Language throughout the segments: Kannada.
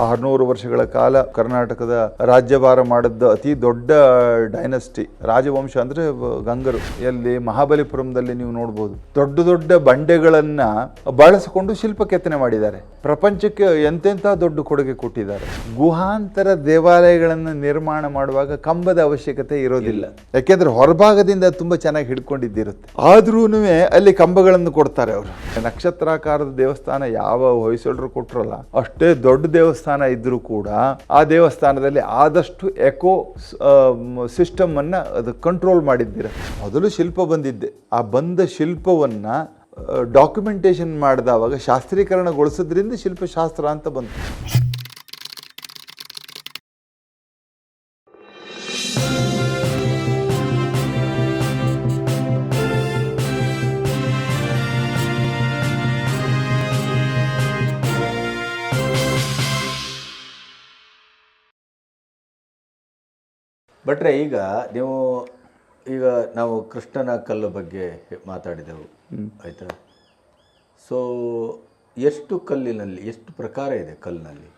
ಆರುನೂರು ವರ್ಷಗಳ ಕಾಲ ಕರ್ನಾಟಕದ ರಾಜ್ಯಭಾರ ಮಾಡಿದ್ದ ಅತಿ ದೊಡ್ಡ ಡೈನಸ್ಟಿ ರಾಜವಂಶ ಅಂದ್ರೆ ಗಂಗರು. ಎಲ್ಲಿ ಮಹಾಬಲಿಪುರಂದಲ್ಲಿ ನೀವು ನೋಡ್ಬೋದು. ದೊಡ್ಡ ದೊಡ್ಡ ಬಂಡೆಗಳನ್ನ ಬಳಸಿಕೊಂಡು ಶಿಲ್ಪ ಕೆತ್ತನೆ ಮಾಡಿದ್ದಾರೆ. ಪ್ರಪಂಚಕ್ಕೆ ಎಂತೆಂಥ ದೊಡ್ಡ ಕೊಡುಗೆ ಕೊಟ್ಟಿದ್ದಾರೆ. ಗುಹಾಂತರ ದೇವಾಲಯಗಳನ್ನು ನಿರ್ಮಾಣ ಮಾಡುವಾಗ ಕಂಬದ ಅವಶ್ಯಕತೆ ಇರೋದಿಲ್ಲ. ಯಾಕೆಂದ್ರೆ ಹೊರಭಾಗದಿಂದ ತುಂಬಾ ಚೆನ್ನಾಗಿ ಹಿಡ್ಕೊಂಡಿದ್ದಿರುತ್ತೆ. ಆದ್ರೂ ಅಲ್ಲಿ ಕಂಬಗಳನ್ನು ಕೊಡ್ತಾರೆ ಅವರು. ನಕ್ಷತ್ರಾಕಾರದ ದೇವಸ್ಥಾನ ಯಾವ ಹೊಯ್ಸಳರು ಕೊಟ್ರಲ್ಲ, ಅಷ್ಟೇ ದೊಡ್ಡ ದೇವಸ್ಥಾನ ಇದ್ರೂ ಕೂಡ ಆ ದೇವಸ್ಥಾನದಲ್ಲಿ ಆದಷ್ಟು ಎಕೋ ಸಿಸ್ಟಮ್ ಅನ್ನ ಅದು ಕಂಟ್ರೋಲ್ ಮಾಡಿದ್ದೀರ. ಮೊದಲು ಶಿಲ್ಪ ಬಂದಿದ್ದೆ. ಆ ಬಂದ ಶಿಲ್ಪವನ್ನ ಡಾಕ್ಯುಮೆಂಟೇಷನ್ ಮಾಡಿದವಾಗ ಶಾಸ್ತ್ರೀಕರಣಗೊಳಿಸೋದ್ರಿಂದ ಶಿಲ್ಪಶಾಸ್ತ್ರ ಅಂತ ಬಂತು. ಭಟ್ರೆ ಈಗ ನೀವು ಈಗ ನಾವು ಕೃಷ್ಣನ ಕಲ್ಲು ಬಗ್ಗೆ ಮಾತಾಡಿದೆವು ಆಯಿತಾ? ಸೊ ಎಷ್ಟು ಕಲ್ಲಿನಲ್ಲಿ ಎಷ್ಟು ಪ್ರಕಾರ ಇದೆ ಕಲ್ಲಿನಲ್ಲಿ?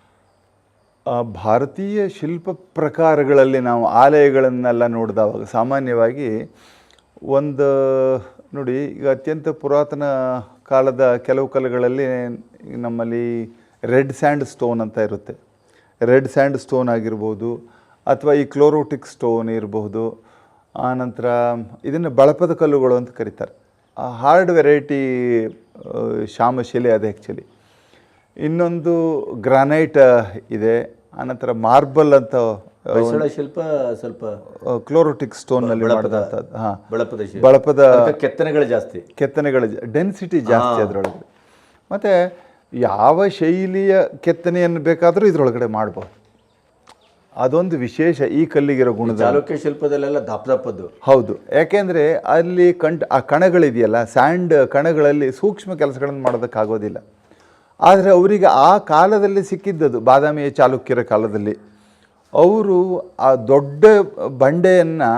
ಭಾರತೀಯ ಶಿಲ್ಪ ಪ್ರಕಾರಗಳಲ್ಲಿ ನಾವು ಆಲಯಗಳನ್ನೆಲ್ಲ ನೋಡಿದವಾಗ ಸಾಮಾನ್ಯವಾಗಿ ಒಂದು ನೋಡಿ ಈಗ ಅತ್ಯಂತ ಪುರಾತನ ಕಾಲದ ಕೆಲವು ಕಲ್ಲುಗಳಲ್ಲಿ ನಮ್ಮಲ್ಲಿ ರೆಡ್ ಸ್ಯಾಂಡ್ ಸ್ಟೋನ್ ಅಂತ ಇರುತ್ತೆ. ರೆಡ್ ಸ್ಯಾಂಡ್ ಸ್ಟೋನ್ ಆಗಿರ್ಬೋದು ಅಥವಾ ಈ ಕ್ಲೋರೋಟಿಕ್ ಸ್ಟೋನ್ ಇರಬಹುದು. ಆನಂತರ ಇದನ್ನು ಬಳಪದ ಕಲ್ಲುಗಳು ಅಂತ ಕರೀತಾರೆ. ಹಾರ್ಡ್ ವೆರೈಟಿ ಶಾಮಶಿಲೆ ಅದು ಆ್ಯಕ್ಚುಲಿ ಇನ್ನೊಂದು ಗ್ರಾನೈಟ್ ಇದೆ. ಆನಂತರ ಮಾರ್ಬಲ್ ಅಂತ ಶಿಲ್ಪ ಸ್ವಲ್ಪ ಕ್ಲೋರೋಟಿಕ್ ಮಾಡಿದಂಥದ್ದು ಹಾಂ. ಬಳಪದ ಕೆತ್ತನೆಗಳು ಜಾಸ್ತಿ. ಕೆತ್ತನೆಗಳು ಡೆನ್ಸಿಟಿ ಜಾಸ್ತಿ ಅದರೊಳಗೆ. ಮತ್ತೆ ಯಾವ ಶೈಲಿಯ ಕೆತ್ತನೆಯನ್ನು ಬೇಕಾದರೂ ಇದರೊಳಗಡೆ ಮಾಡ್ಬೋದು. ಅದೊಂದು ವಿಶೇಷ ಈ ಕಲ್ಲಿಗಿರೋ ಗುಣ ಚಾಲುಕ್ಯ ಶಿಲ್ಪದಲ್ಲೆಲ್ಲ ದಪ್ಪ ದಪ್ಪದ್ದು. ಹೌದು. ಯಾಕೆಂದರೆ ಅಲ್ಲಿ ಕಂಟ್ ಆ ಕಣಗಳಿದೆಯಲ್ಲ ಸ್ಯಾಂಡ್ ಕಣಗಳಲ್ಲಿ ಸೂಕ್ಷ್ಮ ಕೆಲಸಗಳನ್ನು ಮಾಡೋದಕ್ಕಾಗೋದಿಲ್ಲ. ಆದರೆ ಅವರಿಗೆ ಆ ಕಾಲದಲ್ಲಿ ಸಿಕ್ಕಿದ್ದದು ಬಾದಾಮಿಯ ಚಾಲುಕ್ಯರ ಕಾಲದಲ್ಲಿ. ಅವರು ಆ ದೊಡ್ಡ ಬಂಡೆಯನ್ನು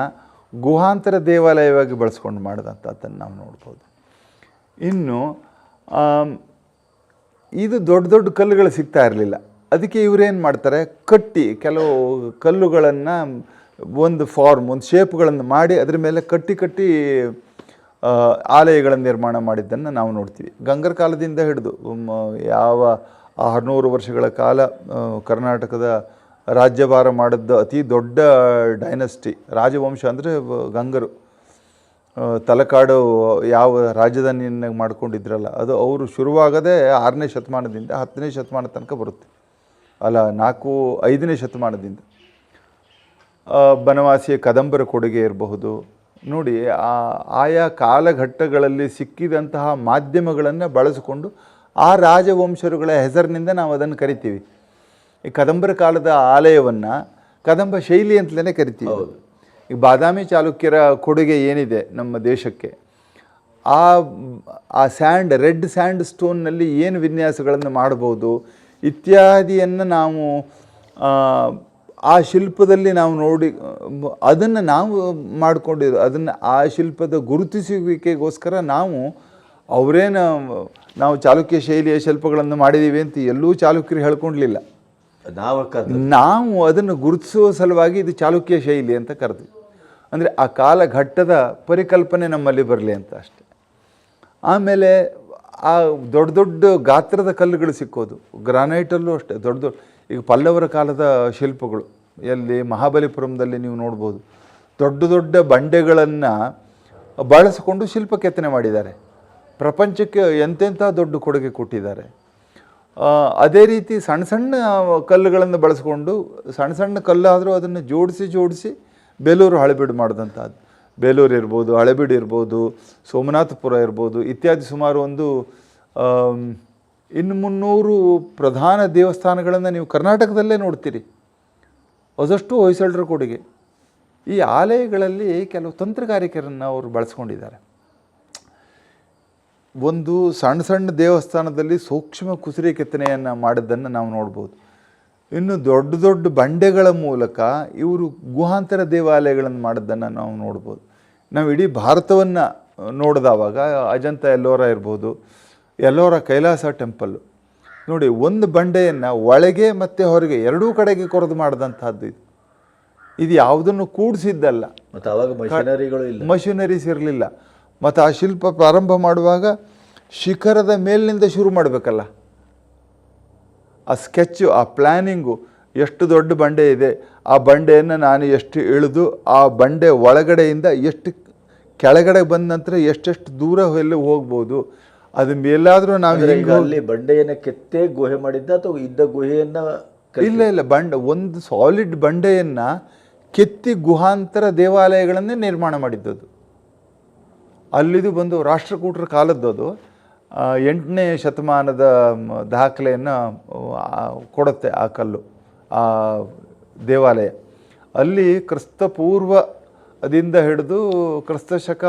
ಗುಹಾಂತರ ದೇವಾಲಯವಾಗಿ ಬಳಸ್ಕೊಂಡು ಮಾಡಿದಂಥದ್ದನ್ನು ನಾವು ನೋಡ್ಬೋದು. ಇನ್ನು ಇದು ದೊಡ್ಡ ದೊಡ್ಡ ಕಲ್ಲುಗಳು ಸಿಗ್ತಾ ಇರಲಿಲ್ಲ. ಅದಕ್ಕೆ ಇವರೇನು ಮಾಡ್ತಾರೆ? ಕಟ್ಟಿ ಕೆಲವು ಕಲ್ಲುಗಳನ್ನು ಒಂದು ಫಾರ್ಮ್ ಒಂದು ಶೇಪ್ಗಳನ್ನು ಮಾಡಿ ಅದ್ರ ಮೇಲೆ ಕಟ್ಟಿ ಕಟ್ಟಿ ಆಲಯಗಳನ್ನು ನಿರ್ಮಾಣ ಮಾಡಿದ್ದನ್ನು ನಾವು ನೋಡ್ತೀವಿ. ಗಂಗರ ಕಾಲದಿಂದ ಹಿಡಿದು ಯಾವ ಆರುನೂರು ವರ್ಷಗಳ ಕಾಲ ಕರ್ನಾಟಕದ ರಾಜ್ಯಭಾರ ಮಾಡಿದ್ದ ಅತಿ ದೊಡ್ಡ ಡೈನಸ್ಟಿ ರಾಜವಂಶ ಅಂದರೆ ಗಂಗರು. ತಲಕಾಡು ಯಾವ ರಾಜಧಾನಿಯನ್ನಾಗಿ ಮಾಡ್ಕೊಂಡಿದ್ರಲ್ಲ, ಅದು ಅವರು ಶುರುವಾಗದೇ ಆರನೇ ಶತಮಾನದಿಂದ ಹತ್ತನೇ ಶತಮಾನ ತನಕ ಬರುತ್ತೆ. ಅಲ್ಲ ನಾಲ್ಕು ಐದನೇ ಶತಮಾನದಿಂದ. ಬನವಾಸಿಯ ಕದಂಬರ ಕೊಡುಗೆ ಇರಬಹುದು. ನೋಡಿ ಆ ಆಯಾ ಕಾಲಘಟ್ಟಗಳಲ್ಲಿ ಸಿಕ್ಕಿದಂತಹ ಮಾಧ್ಯಮಗಳನ್ನು ಬಳಸಿಕೊಂಡು ಆ ರಾಜವಂಶರುಗಳ ಹೆಸರಿನಿಂದ ನಾವು ಅದನ್ನು ಕರಿತೀವಿ. ಈ ಕದಂಬರ ಕಾಲದ ಆಲಯವನ್ನು ಕದಂಬ ಶೈಲಿ ಅಂತಲೇ ಕರಿತೀವಿ. ಈ ಬಾದಾಮಿ ಚಾಲುಕ್ಯರ ಕೊಡುಗೆ ಏನಿದೆ ನಮ್ಮ ದೇಶಕ್ಕೆ? ಆ ಆ ಸ್ಯಾಂಡ್ ರೆಡ್ ಸ್ಯಾಂಡ್ ಸ್ಟೋನ್ನಲ್ಲಿ ಏನು ವಿನ್ಯಾಸಗಳನ್ನು ಮಾಡ್ಬೋದು? ಇತ್ಯಾದಿಯನ್ನು ನಾವು ಆ, ಶಿಲ್ಪದಲ್ಲಿ ನಾವು ನೋಡಿ ಅದನ್ನು ನಾವು ಮಾಡಿಕೊಂಡಿದ್ದು ಅದನ್ನು ಆ ಶಿಲ್ಪದ ಗುರುತಿಸುವಿಕೆಗೋಸ್ಕರ ನಾವು ಅವರೇನು ನಾವು ಚಾಲುಕ್ಯ ಶೈಲಿಯ ಶಿಲ್ಪಗಳನ್ನು ಮಾಡಿದ್ದೀವಿ ಅಂತ ಎಲ್ಲೂ ಚಾಲುಕ್ಯರು ಹೇಳ್ಕೊಳ್ಲಿಲ್ಲ ನಾವು ನಾವು ಅದನ್ನು ಗುರುತಿಸುವ ಸಲುವಾಗಿ ಇದು ಚಾಲುಕ್ಯ ಶೈಲಿ ಅಂತ ಕರೆದ್ವಿ. ಅಂದರೆ ಆ ಕಾಲಘಟ್ಟದ ಪರಿಕಲ್ಪನೆ ನಮ್ಮಲ್ಲಿ ಬರಲಿ ಅಂತ ಅಷ್ಟೆ. ಆಮೇಲೆ ಆ ದೊಡ್ಡ ದೊಡ್ಡ ಗಾತ್ರದ ಕಲ್ಲುಗಳು ಸಿಕ್ಕೋದು. ಗ್ರಾನೈಟಲ್ಲೂ ಅಷ್ಟೇ, ದೊಡ್ಡ ದೊಡ್ಡ ಈಗ ಪಲ್ಲವರ ಕಾಲದ ಶಿಲ್ಪಗಳು, ಎಲ್ಲಿ ಮಹಾಬಲಿಪುರಂದಲ್ಲಿ ನೀವು ನೋಡ್ಬೋದು. ದೊಡ್ಡ ದೊಡ್ಡ ಬಂಡೆಗಳನ್ನು ಬಳಸಿಕೊಂಡು ಶಿಲ್ಪ ಕೆತ್ತನೆ ಮಾಡಿದ್ದಾರೆ. ಪ್ರಪಂಚಕ್ಕೆ ಎಂತೆಂಥ ದೊಡ್ಡ ಕೊಡುಗೆ ಕೊಟ್ಟಿದ್ದಾರೆ. ಅದೇ ರೀತಿ ಸಣ್ಣ ಸಣ್ಣ ಕಲ್ಲುಗಳನ್ನು ಬಳಸ್ಕೊಂಡು ಸಣ್ಣ ಸಣ್ಣ ಕಲ್ಲಾದರೂ ಅದನ್ನು ಜೋಡಿಸಿ ಜೋಡಿಸಿ ಬೇಲೂರು ಹಳೆಬೀಡು ಮಾಡಿದಂಥದ್ದು. ಬೇಲೂರು ಇರ್ಬೋದು, ಹಳೆಬೀಡು ಇರ್ಬೋದು, ಸೋಮನಾಥಪುರ ಇರ್ಬೋದು, ಇತ್ಯಾದಿ ಸುಮಾರು ಒಂದು ಇನ್ನು ಮುನ್ನೂರು ಪ್ರಧಾನ ದೇವಸ್ಥಾನಗಳನ್ನು ನೀವು ಕರ್ನಾಟಕದಲ್ಲೇ ನೋಡ್ತೀರಿ. ಅದಷ್ಟು ಹೊಯ್ಸಳರ ಕೊಡುಗೆ. ಈ ಆಲಯಗಳಲ್ಲಿ ಕೆಲವು ತಂತ್ರಗಾರಿಕೆಯನ್ನು ಅವರು ಬಳಸ್ಕೊಂಡಿದ್ದಾರೆ. ಒಂದು ಸಣ್ಣ ಸಣ್ಣ ದೇವಸ್ಥಾನದಲ್ಲಿ ಸೂಕ್ಷ್ಮ ಕುಸುರಿ ಕೆತ್ತನೆಯನ್ನು ಮಾಡಿದ್ದನ್ನು ನಾವು ನೋಡ್ಬೋದು. ಇನ್ನು ದೊಡ್ಡ ದೊಡ್ಡ ಬಂಡೆಗಳ ಮೂಲಕ ಇವರು ಗುಹಾಂತರ ದೇವಾಲಯಗಳನ್ನು ಮಾಡಿದ್ದನ್ನು ನಾವು ನೋಡ್ಬೋದು. ನಾವು ಇಡೀ ಭಾರತವನ್ನು ನೋಡಿದವಾಗ ಅಜಂತ ಎಲ್ಲೋರ ಇರ್ಬೋದು ಎಲ್ಲೋರ ಕೈಲಾಸ ಟೆಂಪಲ್ಲು ನೋಡಿ ಒಂದು ಬಂಡೆಯನ್ನು ಒಳಗೆ ಮತ್ತು ಹೊರಗೆ ಎರಡೂ ಕಡೆಗೆ ಕೊರೆದು ಮಾಡಿದಂಥದ್ದು ಇದು. ಇದು ಯಾವುದನ್ನು ಕೂಡಿಸಿದ್ದಲ್ಲ. ಮತ್ತು ಅವಾಗ ಮಷಿನರಿಗಳು ಇಲ್ಲ. ಮಷಿನರೀಸ್ ಇರಲಿಲ್ಲ. ಮತ್ತು ಆ ಶಿಲ್ಪ ಪ್ರಾರಂಭ ಮಾಡುವಾಗ ಶಿಖರದ ಮೇಲಿನಿಂದ ಶುರು ಮಾಡಬೇಕಲ್ಲ. ಆ ಸ್ಕೆಚ್ಚು ಆ ಪ್ಲ್ಯಾನಿಂಗು ಎಷ್ಟು ದೊಡ್ಡ ಬಂಡೆ ಇದೆ ಆ ಬಂಡೆಯನ್ನು ನಾನು ಎಷ್ಟು ಇಳಿದು ಆ ಬಂಡೆ ಒಳಗಡೆಯಿಂದ ಎಷ್ಟು ಕೆಳಗಡೆ ಬಂದ ನಂತರ ಎಷ್ಟೆಷ್ಟು ದೂರ ಎಲ್ಲಿ ಹೋಗ್ಬೋದು. ಅದು ಮೇಲಾದರೂ ನಾವು ಈಗ ಅಲ್ಲಿ ಬಂಡೆಯನ್ನು ಕೆತ್ತೆ ಗುಹೆ ಮಾಡಿದ್ದ ಅಥವಾ ಇದ್ದ ಗುಹೆಯನ್ನು ಇಲ್ಲ ಇಲ್ಲ ಬಂಡೆ ಒಂದು ಸಾಲಿಡ್ ಬಂಡೆಯನ್ನು ಕೆತ್ತಿ ಗುಹಾಂತರ ದೇವಾಲಯಗಳನ್ನೇ ನಿರ್ಮಾಣ ಮಾಡಿದ್ದದು. ಅಲ್ಲಿದು ಬಂದು ರಾಷ್ಟ್ರಕೂಟರ ಕಾಲದ್ದು ಅದು. ಎಂಟನೇ ಶತಮಾನದ ದಾಖಲೆಯನ್ನು ಕೊಡುತ್ತೆ ಆ ಕಲ್ಲು. ಆ ದೇವಾಲಯ. ಅಲ್ಲಿ ಕ್ರಿಸ್ತ ಪೂರ್ವದಿಂದ ಹಿಡಿದು ಕ್ರಿಸ್ತ ಶಕ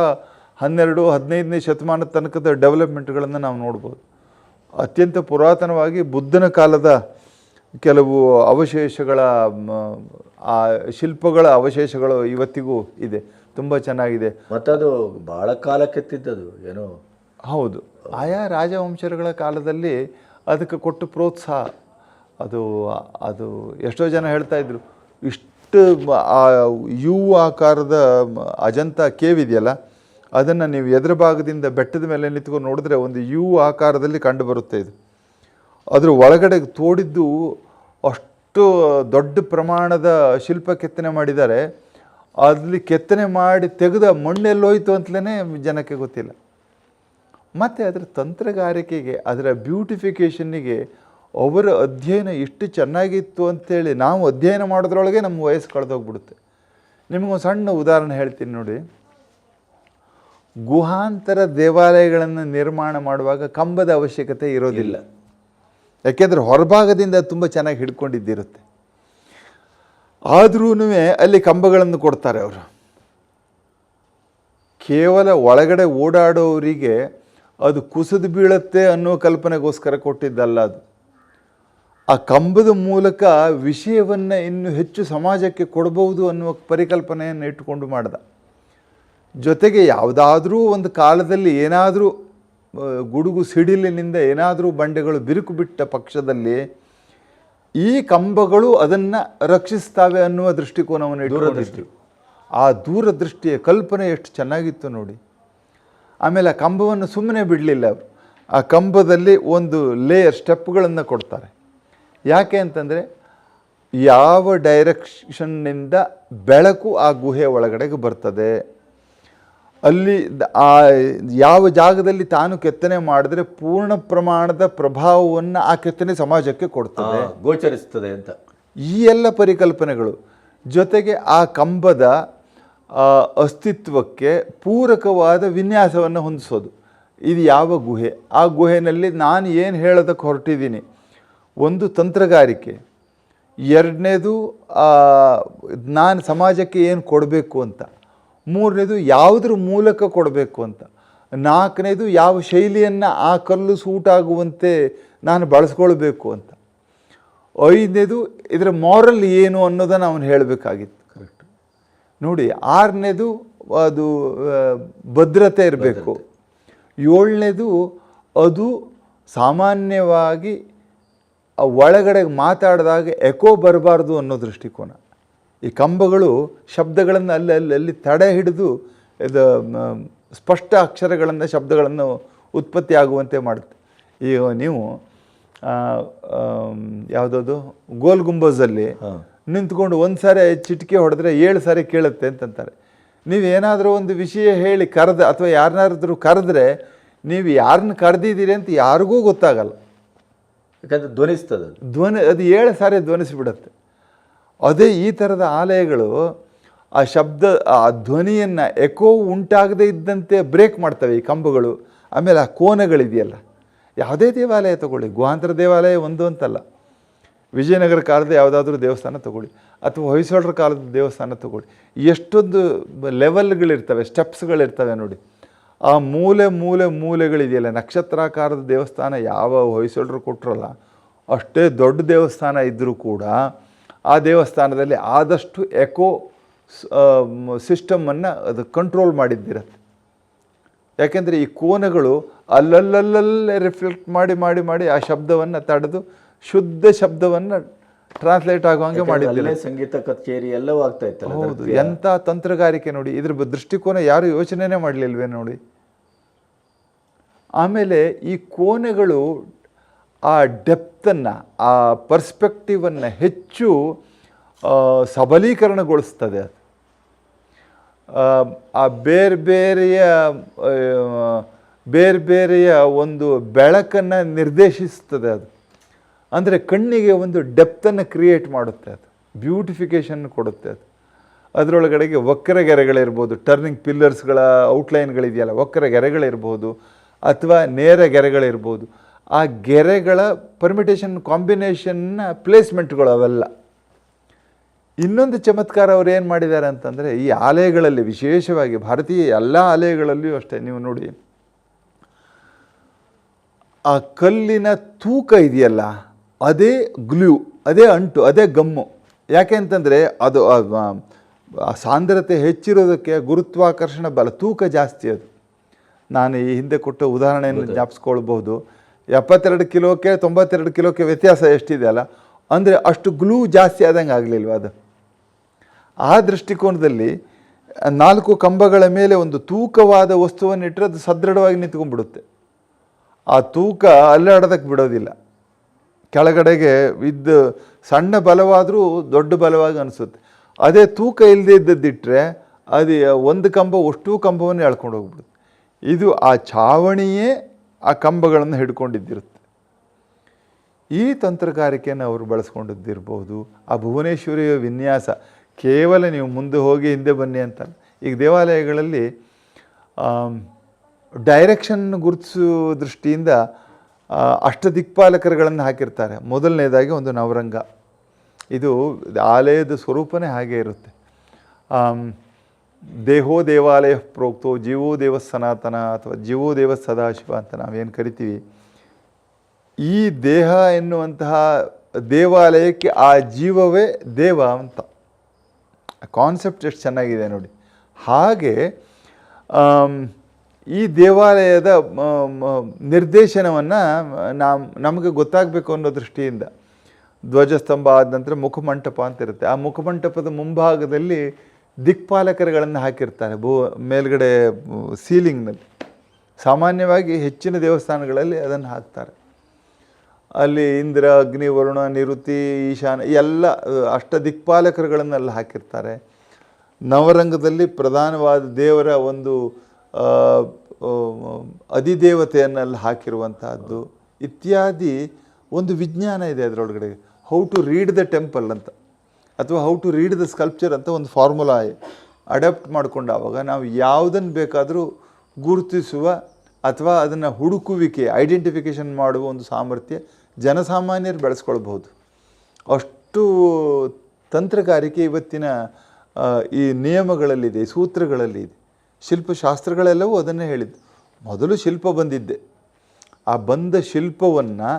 ಹನ್ನೆರಡು ಹದಿನೈದನೇ ಶತಮಾನದ ತನಕದ ಡೆವಲಪ್ಮೆಂಟ್ಗಳನ್ನು ನಾವು ನೋಡ್ಬೋದು. ಅತ್ಯಂತ ಪುರಾತನವಾಗಿ ಬುದ್ಧನ ಕಾಲದ ಕೆಲವು ಅವಶೇಷಗಳ ಆ ಶಿಲ್ಪಗಳ ಅವಶೇಷಗಳು ಇವತ್ತಿಗೂ ಇದೆ. ತುಂಬ ಚೆನ್ನಾಗಿದೆ. ಮತ್ತದು ಬಹಳ ಕಾಲ ಕೆತ್ತಿದ್ದದು ಏನೋ. ಹೌದು. ಆಯಾ ರಾಜವಂಶಗಳ ಕಾಲದಲ್ಲಿ ಅದಕ್ಕೆ ಕೊಟ್ಟು ಪ್ರೋತ್ಸಾಹ ಅದು ಅದು ಎಷ್ಟೋ ಜನ ಹೇಳ್ತಾ ಇದ್ರು, ಇಷ್ಟು ಆ ಯು ಆಕಾರದ ಅಜಂತ ಕೇವ್ ಇದೆಯಲ್ಲ, ಅದನ್ನು ನೀವು ಎದುರು ಭಾಗದಿಂದ ಬೆಟ್ಟದ ಮೇಲೆ ನಿಂತ್ಕೊಂಡು ನೋಡಿದ್ರೆ ಒಂದು ಯು ಆಕಾರದಲ್ಲಿ ಕಂಡು ಬರುತ್ತೆ ಇದು. ಅದರ ಒಳಗಡೆ ತೋಡಿದ್ದು ಅಷ್ಟು ದೊಡ್ಡ ಪ್ರಮಾಣದ ಶಿಲ್ಪ ಕೆತ್ತನೆ ಮಾಡಿದ್ದಾರೆ. ಅಲ್ಲಿ ಕೆತ್ತನೆ ಮಾಡಿ ತೆಗೆದ ಮಣ್ಣೆಲ್ಲೋಯ್ತು ಅಂತಲೇ ಜನಕ್ಕೆ ಗೊತ್ತಿಲ್ಲ. ಮತ್ತು ಅದರ ತಂತ್ರಗಾರಿಕೆಗೆ, ಅದರ ಬ್ಯೂಟಿಫಿಕೇಷನ್ನಿಗೆ ಅವರ ಅಧ್ಯಯನ ಎಷ್ಟು ಚೆನ್ನಾಗಿತ್ತು ಅಂಥೇಳಿ ನಾವು ಅಧ್ಯಯನ ಮಾಡೋದ್ರೊಳಗೆ ನಮ್ಮ ವಯಸ್ಸು ಕಳೆದೋಗ್ಬಿಡುತ್ತೆ. ನಿಮಗೊಂದು ಸಣ್ಣ ಉದಾಹರಣೆ ಹೇಳ್ತೀನಿ ನೋಡಿ. ಗುಹಾಂತರ ದೇವಾಲಯಗಳನ್ನು ನಿರ್ಮಾಣ ಮಾಡುವಾಗ ಕಂಬದ ಅವಶ್ಯಕತೆ ಇರೋದಿಲ್ಲ. ಯಾಕೆಂದರೆ ಹೊರಭಾಗದಿಂದ ತುಂಬ ಚೆನ್ನಾಗಿ ಹಿಡ್ಕೊಂಡಿದ್ದಿರುತ್ತೆ. ಆದ್ರೂ ಅಲ್ಲಿ ಕಂಬಗಳನ್ನು ಕೊಡ್ತಾರೆ ಅವರು. ಕೇವಲ ಒಳಗಡೆ ಓಡಾಡೋರಿಗೆ ಅದು ಕುಸಿದು ಬೀಳತ್ತೆ ಅನ್ನೋ ಕಲ್ಪನೆಗೋಸ್ಕರ ಕೊಟ್ಟಿದ್ದಲ್ಲ ಅದು. ಆ ಕಂಬದ ಮೂಲಕ ವಿಷಯವನ್ನು ಇನ್ನು ಹೆಚ್ಚು ಸಮಾಜಕ್ಕೆ ಕೊಡಬಹುದು ಅನ್ನುವ ಪರಿಕಲ್ಪನೆಯನ್ನು ಇಟ್ಟುಕೊಂಡು ಮಾಡ್ದ. ಜೊತೆಗೆ ಯಾವುದಾದ್ರೂ ಒಂದು ಕಾಲದಲ್ಲಿ ಏನಾದರೂ ಗುಡುಗು ಸಿಡಿಲಿನಿಂದ ಏನಾದರೂ ಬಂಡೆಗಳು ಬಿರುಕು ಬಿಟ್ಟ ಪಕ್ಷದಲ್ಲಿ ಈ ಕಂಬಗಳು ಅದನ್ನು ರಕ್ಷಿಸ್ತಾವೆ ಅನ್ನುವ ದೃಷ್ಟಿಕೋನವನ್ನು ದೂರದೃಷ್ಟಿ. ಆ ದೂರದೃಷ್ಟಿಯ ಕಲ್ಪನೆ ಎಷ್ಟು ಚೆನ್ನಾಗಿತ್ತು ನೋಡಿ. ಆಮೇಲೆ ಆ ಕಂಬವನ್ನು ಸುಮ್ಮನೆ ಬಿಡಲಿಲ್ಲ ಅವರು. ಆ ಕಂಬದಲ್ಲಿ ಒಂದು ಲೇಯರ್ ಸ್ಟೆಪ್ಗಳನ್ನು ಕೊಡ್ತಾರೆ. ಯಾಕೆ ಅಂತಂದರೆ ಯಾವ ಡೈರೆಕ್ಷನ್ನಿಂದ ಬೆಳಕು ಆ ಗುಹೆ ಒಳಗಡೆಗೆ ಬರ್ತದೆ? ಅಲ್ಲಿ ಆ ಯಾವ ಜಾಗದಲ್ಲಿ ತಾನು ಕೆತ್ತನೆ ಮಾಡಿದ್ರೆ ಪೂರ್ಣ ಪ್ರಮಾಣದ ಪ್ರಭಾವವನ್ನು ಆ ಕೆತ್ತನೆ ಸಮಾಜಕ್ಕೆ ಕೊಡ್ತದೆ? ಗೋಚರಿಸ್ತದೆ ಅಂತ. ಈ ಎಲ್ಲ ಪರಿಕಲ್ಪನೆಗಳು ಜೊತೆಗೆ ಆ ಕಂಬದ ಅಸ್ತಿತ್ವಕ್ಕೆ ಪೂರಕವಾದ ವಿನ್ಯಾಸವನ್ನು ಹೊಂದಿಸೋದು. ಇದು ಯಾವ ಗುಹೆ? ಆ ಗುಹೆಯಲ್ಲಿ ನಾನು ಏನು ಹೇಳೋದಕ್ಕೆ ಹೊರಟಿದ್ದೀನಿ? ಒಂದು ತಂತ್ರಗಾರಿಕೆ. ಎರಡನೇದು ನಾನು ಸಮಾಜಕ್ಕೆ ಏನು ಕೊಡಬೇಕು ಅಂತ. ಮೂರನೇದು ಯಾವುದ್ರ ಮೂಲಕ ಕೊಡಬೇಕು ಅಂತ. ನಾಲ್ಕನೇದು ಯಾವ ಶೈಲಿಯನ್ನು ಆ ಕಲ್ಲು ಸೂಟ್ ಆಗುವಂತೆ ನಾನು ಬಳಸ್ಕೊಳ್ಬೇಕು ಅಂತ. ಐದನೇದು ಇದರ ಮಾರಲ್ ಏನು ಅನ್ನೋದನ್ನು ಅವನು ಹೇಳಬೇಕಾಗಿತ್ತು. ಕರೆಕ್ಟ್ ನೋಡಿ ಆರನೇದು ಅದು ಭದ್ರತೆ ಇರಬೇಕು. ಏಳನೇದು ಅದು ಸಾಮಾನ್ಯವಾಗಿ ಆ ಒಳಗಡೆ ಮಾತಾಡಿದಾಗ ಎಕೋ ಬರಬಾರ್ದು ಅನ್ನೋ ದೃಷ್ಟಿಕೋನ. ಈ ಕಂಬಗಳು ಶಬ್ದಗಳನ್ನು ಅಲ್ಲಿ ಅಲ್ಲಿ ಅಲ್ಲಿ ತಡೆ ಹಿಡಿದು ಇದು ಸ್ಪಷ್ಟ ಅಕ್ಷರಗಳನ್ನು ಶಬ್ದಗಳನ್ನು ಉತ್ಪತ್ತಿ ಆಗುವಂತೆ ಮಾಡುತ್ತೆ. ಈಗ ನೀವು ಯಾವುದದು ಗೋಲ್ ಗುಂಬಜಲ್ಲಿ ನಿಂತ್ಕೊಂಡು ಒಂದು ಸಾರಿ ಚಿಟಿಕೆ ಹೊಡೆದ್ರೆ ಏಳು ಸಾರಿ ಕೇಳುತ್ತೆ ಅಂತಂತಾರೆ. ನೀವು ಏನಾದರೂ ಒಂದು ವಿಷಯ ಹೇಳಿ ಕರೆದ ಅಥವಾ ಯಾರನ್ನಾದ್ರೂ ಕರೆದ್ರೆ ನೀವು ಯಾರನ್ನ ಕರೆದಿದ್ದೀರಿ ಅಂತ ಯಾರಿಗೂ ಗೊತ್ತಾಗಲ್ಲ. ಯಾಕಂದ್ರೆ ಧ್ವನಿಸ್ತದೆ ಧ್ವನಿ, ಅದು ಏಳು ಸಾರಿ ಧ್ವನಿಸಿಬಿಡುತ್ತೆ. ಅದೇ ಈ ಥರದ ಆಲಯಗಳು ಆ ಶಬ್ದ, ಆ ಧ್ವನಿಯನ್ನು ಎಕೋ ಉಂಟಾಗದೇ ಇದ್ದಂತೆ ಬ್ರೇಕ್ ಮಾಡ್ತವೆ ಈ ಕಂಬಗಳು. ಆಮೇಲೆ ಆ ಕೋನಗಳಿದೆಯಲ್ಲ, ಯಾವುದೇ ದೇವಾಲಯ ತಗೊಳ್ಳಿ ಗುಹಾಂತರ ದೇವಾಲಯ ಒಂದು ಅಂತಲ್ಲ. ವಿಜಯನಗರ ಕಾಲದ ಯಾವುದಾದ್ರೂ ದೇವಸ್ಥಾನ ತಗೊಳ್ಳಿ, ಅಥವಾ ಹೊಯ್ಸಳರ ಕಾಲದ ದೇವಸ್ಥಾನ ತಗೊಳ್ಳಿ. ಎಷ್ಟೊಂದು ಲೆವೆಲ್ಗಳಿರ್ತವೆ ಸ್ಟೆಪ್ಸ್ಗಳಿರ್ತವೆ ನೋಡಿ. ಆ ಮೂಲೆ ಮೂಲೆ ಮೂಲೆಗಳಿದೆಯಲ್ಲ, ನಕ್ಷತ್ರಾಕಾರದ ದೇವಸ್ಥಾನ ಯಾವ ಹೊಯ್ಸಳರು ಕೊಟ್ಟರಲ್ಲ ಅಷ್ಟೇ ದೊಡ್ಡ ದೇವಸ್ಥಾನ ಇದ್ದರೂ ಕೂಡ ಆ ದೇವಸ್ಥಾನದಲ್ಲಿ ಆದಷ್ಟು ಎಕೋ ಸಿಸ್ಟಮನ್ನು ಅದು ಕಂಟ್ರೋಲ್ ಮಾಡಿದ್ದಿರತ್ತೆ. ಯಾಕೆಂದರೆ ಈ ಕೋನಗಳು ಅಲ್ಲಲ್ಲಲ್ಲಲ್ಲೇ ರಿಫ್ಲೆಕ್ಟ್ ಮಾಡಿ ಮಾಡಿ ಮಾಡಿ ಆ ಶಬ್ದವನ್ನು ತಡೆದು ಶುದ್ಧ ಶಬ್ದವನ್ನು ಟ್ರಾನ್ಸ್ಲೇಟ್ ಆಗುವಂಗೆ ಹಾಗೆ ಅಲ್ಲೇ ಸಂಗೀತ ಕಚೇರಿ ಎಲ್ಲವೂ ಆಗ್ತಾ ಇತ್ತು ಹೌದು ಎಂಥ ತಂತ್ರಗಾರಿಕೆ ನೋಡಿ ಇದ್ರ ದೃಷ್ಟಿಕೋನ ಯಾರು ಯೋಚನೆನೇ ಮಾಡಲಿಲ್ವೇ ನೋಡಿ. ಆಮೇಲೆ ಈ ಕೋಣೆಗಳು ಆ ಡೆಪ್ತನ್ನು ಆ ಪರ್ಸ್ಪೆಕ್ಟಿವನ್ನು ಹೆಚ್ಚು ಸಬಲೀಕರಣಗೊಳಿಸ್ತದೆ ಅದು. ಆ, ಆ ಬೇರೆ ಬೇರೆಯ ಬೇರೆ ಬೇರೆಯ ಒಂದು ಬೆಳಕನ್ನು ನಿರ್ದೇಶಿಸ್ತದೆ ಅದು. ಅಂದರೆ ಕಣ್ಣಿಗೆ ಒಂದು ಡೆಪ್ತನ್ನು ಕ್ರಿಯೇಟ್ ಮಾಡುತ್ತೆ ಅದು. ಬ್ಯೂಟಿಫಿಕೇಷನ್ ಕೊಡುತ್ತೆ ಅದು. ಅದರೊಳಗಡೆಗೆ ವಕ್ರ ಗೆರೆಗಳಿರ್ಬೋದು ಟರ್ನಿಂಗ್ ಪಿಲ್ಲರ್ಸ್ಗಳ ಔಟ್ಲೈನ್ಗಳಿದೆಯಲ್ಲ ವಕ್ರ ಗೆರೆಗಳಿರ್ಬೋದು ಅಥವಾ ನೇರ ಗೆರೆಗಳಿರ್ಬೋದು, ಆ ಗೆರೆಗಳ ಪರ್ಮಿಟೇಷನ್ ಕಾಂಬಿನೇಷನ್ನ ಪ್ಲೇಸ್ಮೆಂಟ್ಗಳು ಅವೆಲ್ಲ. ಇನ್ನೊಂದು ಚಮತ್ಕಾರ ಅವ್ರು ಏನು ಮಾಡಿದ್ದಾರೆ ಅಂತಂದರೆ, ಈ ಆಲಯಗಳಲ್ಲಿ ವಿಶೇಷವಾಗಿ ಭಾರತೀಯ ಎಲ್ಲ ಆಲಯಗಳಲ್ಲಿಯೂ ಅಷ್ಟೇ, ನೀವು ನೋಡಿ. ಆ ಕಲ್ಲಿನ ತೂಕ ಇದೆಯಲ್ಲ ಅದೇ ಗ್ಲೂ ಅದೇ ಅಂಟು ಅದೇ ಗಮ್ಮು. ಯಾಕೆ ಅಂತಂದರೆ ಅದು ಸಾಂದ್ರತೆ ಹೆಚ್ಚಿರೋದಕ್ಕೆ ಗುರುತ್ವಾಕರ್ಷಣ ಬಲ ತೂಕ ಜಾಸ್ತಿ ಅದು. ನಾನು ಈ ಹಿಂದೆ ಕೊಟ್ಟ ಉದಾಹರಣೆಯನ್ನು ಜ್ಞಾಪಿಸ್ಕೊಳ್ಬಹುದು. ಎಪ್ಪತ್ತೆರಡು ಕಿಲೋಕ್ಕೆ ತೊಂಬತ್ತೆರಡು ಕಿಲೋಕ್ಕೆ ವ್ಯತ್ಯಾಸ ಎಷ್ಟಿದೆ ಅಲ್ಲ ಅಂದರೆ ಅಷ್ಟು ಗ್ಲೂ ಜಾಸ್ತಿ ಆದಂಗೆ ಆಗಲಿಲ್ವ ಅದು? ಆ ದೃಷ್ಟಿಕೋನದಲ್ಲಿ ನಾಲ್ಕು ಕಂಬಗಳ ಮೇಲೆ ಒಂದು ತೂಕವಾದ ವಸ್ತುವನ್ನು ಇಟ್ಟರೆ ಅದು ಸದೃಢವಾಗಿ ನಿಂತ್ಕೊಂಡ್ಬಿಡುತ್ತೆ. ಆ ತೂಕ ಅಲ್ಲಾಡೋದಕ್ಕೆ ಬಿಡೋದಿಲ್ಲ. ಕೆಳಗಡೆಗೆ ಇದ್ದ ಸಣ್ಣ ಬಲವಾದರೂ ದೊಡ್ಡ ಬಲವಾಗಿ ಅನಿಸುತ್ತೆ. ಅದೇ ತೂಕ ಇಲ್ಲದೆ ಇದ್ದದ್ದಿಟ್ಟರೆ ಅದು ಒಂದು ಕಂಬ ಅಷ್ಟೂ ಕಂಬವನ್ನು ಎಳ್ಕೊಂಡು ಹೋಗ್ಬಿಡುತ್ತೆ. ಇದು ಆ ಛಾವಣಿಯೇ ಆ ಕಂಬಗಳನ್ನು ಹಿಡ್ಕೊಂಡಿದ್ದಿರುತ್ತೆ. ಈ ತಂತ್ರಗಾರಿಕೆಯನ್ನು ಅವರು ಬಳಸ್ಕೊಂಡಿದ್ದಿರ್ಬೋದು, ಆ ಭುವನೇಶ್ವರಿಯ ವಿನ್ಯಾಸ, ಕೇವಲ ನೀವು ಮುಂದೆ ಹೋಗಿ ಹಿಂದೆ ಬನ್ನಿ ಅಂತ ಈಗ ದೇವಾಲಯಗಳಲ್ಲಿ ಡೈರೆಕ್ಷನ್ ಗುರುತಿಸುವ ದೃಷ್ಟಿಯಿಂದ ಆ, ಅಷ್ಟದಿಕ್ಪಾಲಕರುಗಳನ್ನು ಹಾಕಿರ್ತಾರೆ. ಮೊದಲನೇದಾಗಿ ಒಂದು ನವರಂಗ. ಇದು ಆಲಯದ ಸ್ವರೂಪನೇ ಹಾಗೆ ಇರುತ್ತೆ. ದೇಹೋ ದೇವಾಲಯ ಪ್ರೋಕ್ತೋ ಜೀವೋ ದೇವ ಸನಾತನ ಅಥವಾ ಜೀವೋ ದೇವ ಸದಾಶಿವ ಅಂತ ನಾವೇನು ಕರಿತೀವಿ? ಈ ದೇಹ ಎನ್ನುವಂತಹ ದೇವಾಲಯಕ್ಕೆ ಆ ಜೀವವೇ ದೇವ ಅಂತ. ಕಾನ್ಸೆಪ್ಟ್ ಎಷ್ಟು ಚೆನ್ನಾಗಿದೆ ನೋಡಿ. ಹಾಗೆ ಈ ದೇವಾಲಯದ ನಿರ್ದೇಶನವನ್ನು ನಾವು ನಮಗೆ ಗೊತ್ತಾಗಬೇಕು ಅನ್ನೋ ದೃಷ್ಟಿಯಿಂದ ಧ್ವಜಸ್ತಂಭ ಆದ ನಂತರ ಮುಖಮಂಟಪ ಅಂತ ಇರುತ್ತೆ. ಆ ಮುಖಮಂಟಪದ ಮುಂಭಾಗದಲ್ಲಿ ದಿಕ್ಪಾಲಕರುಗಳನ್ನು ಹಾಕಿರ್ತಾರೆ, ಭೂ, ಮೇಲ್ಗಡೆ ಸೀಲಿಂಗ್ನಲ್ಲಿ. ಸಾಮಾನ್ಯವಾಗಿ ಹೆಚ್ಚಿನ ದೇವಸ್ಥಾನಗಳಲ್ಲಿ ಅದನ್ನು ಹಾಕ್ತಾರೆ. ಅಲ್ಲಿ ಇಂದ್ರ ಅಗ್ನಿ ವರುಣ ನಿರುತಿ ಈಶಾನ, ಎಲ್ಲ, ಅಷ್ಟ ದಿಕ್ಪಾಲಕರುಗಳನ್ನೆಲ್ಲ ಹಾಕಿರ್ತಾರೆ. ನವರಂಗದಲ್ಲಿ ಪ್ರಧಾನವಾದ ದೇವರ ಒಂದು ಅಧಿದೇವತೆಯನ್ನೆಲ್ಲ ಹಾಕಿರುವಂತಹದ್ದು ಇತ್ಯಾದಿ ಒಂದು ವಿಜ್ಞಾನ ಇದೆ ಅದರೊಳಗಡೆ. How to read the temple ಅಂತ. ಅಥವಾ how to read the sculpture ಅಂತ ಒಂದು ಫಾರ್ಮುಲಾ ಅಡಾಪ್ಟ್ ಮಾಡ್ಕೊಂಡಾವಾಗ ನಾವು ಯಾವುದನ್ನು ಬೇಕಾದರೂ ಗುರುತಿಸುವ ಅಥವಾ ಅದನ್ನು ಹುಡುಕುವಿಕೆ ಐಡೆಂಟಿಫಿಕೇಷನ್ ಮಾಡುವ ಒಂದು ಸಾಮರ್ಥ್ಯ ಜನಸಾಮಾನ್ಯರು ಬೆಳೆಸ್ಕೊಳ್ಬಹುದು. ಅಷ್ಟು ತಂತ್ರಗಾರಿಕೆ ಇವತ್ತಿನ ಈ ನಿಯಮಗಳಲ್ಲಿದೆ ಸೂತ್ರಗಳಲ್ಲಿದೆ. ಶಿಲ್ಪಶಾಸ್ತ್ರಗಳೆಲ್ಲವೂ ಅದನ್ನೇ ಹೇಳಿದ್ದು. ಮೊದಲು ಶಿಲ್ಪ ಬಂದಿದ್ದೆ. ಆ ಬಂದ ಶಿಲ್ಪವನ್ನು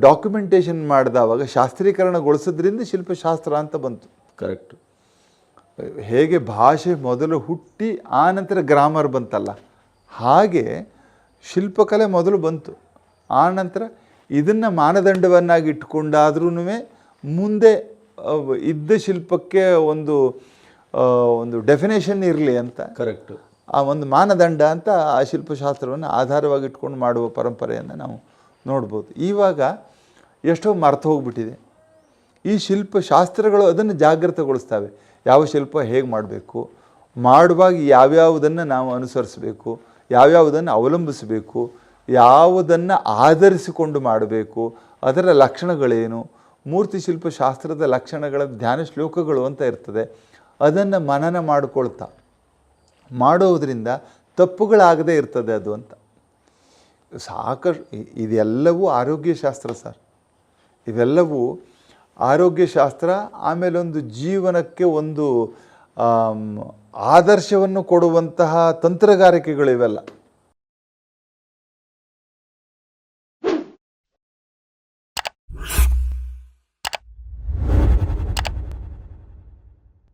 ಡಾಕ್ಯುಮೆಂಟೇಷನ್ ಮಾಡಿದವಾಗ ಶಾಸ್ತ್ರೀಕರಣಗೊಳಿಸೋದ್ರಿಂದ ಶಿಲ್ಪಶಾಸ್ತ್ರ ಅಂತ ಬಂತು. ಕರೆಕ್ಟ್ ಹೇಗೆ ಭಾಷೆ ಮೊದಲು ಹುಟ್ಟಿ ಆನಂತರ ನಂತರ ಗ್ರಾಮರ್ ಬಂತಲ್ಲ. ಹಾಗೆ ಶಿಲ್ಪಕಲೆ ಮೊದಲು ಬಂತು. ಆನಂತರ ನಂತರ ಇದನ್ನು ಮಾನದಂಡವನ್ನಾಗಿ ಇಟ್ಕೊಂಡಾದ್ರೂ ಮುಂದೆ ಇದ್ದ ಶಿಲ್ಪಕ್ಕೆ ಒಂದು ಒಂದು ಡೆಫಿನೇಷನ್ ಇರಲಿ ಅಂತ. ಕರೆಕ್ಟ್ ಆ ಒಂದು ಮಾನದಂಡ ಅಂತ ಆ ಶಿಲ್ಪಶಾಸ್ತ್ರವನ್ನು ಆಧಾರವಾಗಿ ಇಟ್ಕೊಂಡು ಮಾಡುವ ಪರಂಪರೆಯನ್ನು ನಾವು ನೋಡ್ಬೋದು. ಇವಾಗ ಎಷ್ಟೋ ಮರ್ತು ಹೋಗ್ಬಿಟ್ಟಿದೆ. ಈ ಶಿಲ್ಪಶಾಸ್ತ್ರಗಳು ಅದನ್ನು ಜಾಗೃತಗೊಳಿಸ್ತವೆ. ಯಾವ ಶಿಲ್ಪ ಹೇಗೆ ಮಾಡಬೇಕು? ಮಾಡುವಾಗ ಯಾವ್ಯಾವುದನ್ನು ನಾವು ಅನುಸರಿಸಬೇಕು? ಯಾವ್ಯಾವುದನ್ನು ಅವಲಂಬಿಸಬೇಕು? ಯಾವುದನ್ನು ಆಧರಿಸಿಕೊಂಡು ಮಾಡಬೇಕು? ಅದರ ಲಕ್ಷಣಗಳೇನು? ಮೂರ್ತಿ ಶಿಲ್ಪಶಾಸ್ತ್ರದ ಲಕ್ಷಣಗಳ ಧ್ಯಾನ ಶ್ಲೋಕಗಳು ಅಂತ ಇರ್ತದೆ. ಅದನ್ನು ಮನನ ಮಾಡಿಕೊಳ್ತಾ. ಮಾಡೋದರಿಂದ ತಪ್ಪುಗಳಾಗದೇ ಇರ್ತದೆ ಅದು ಅಂತ. ಸಾಕಷ್ಟು ಇದೆಲ್ಲವೂ ಆರೋಗ್ಯಶಾಸ್ತ್ರ ಸರ್. ಇವೆಲ್ಲವೂ ಆರೋಗ್ಯಶಾಸ್ತ್ರ ಆಮೇಲೆ ಒಂದು ಜೀವನಕ್ಕೆ ಒಂದು ಆದರ್ಶವನ್ನು ಕೊಡುವಂತಹ ತಂತ್ರಗಾರಿಕೆಗಳು ಇವೆಲ್ಲ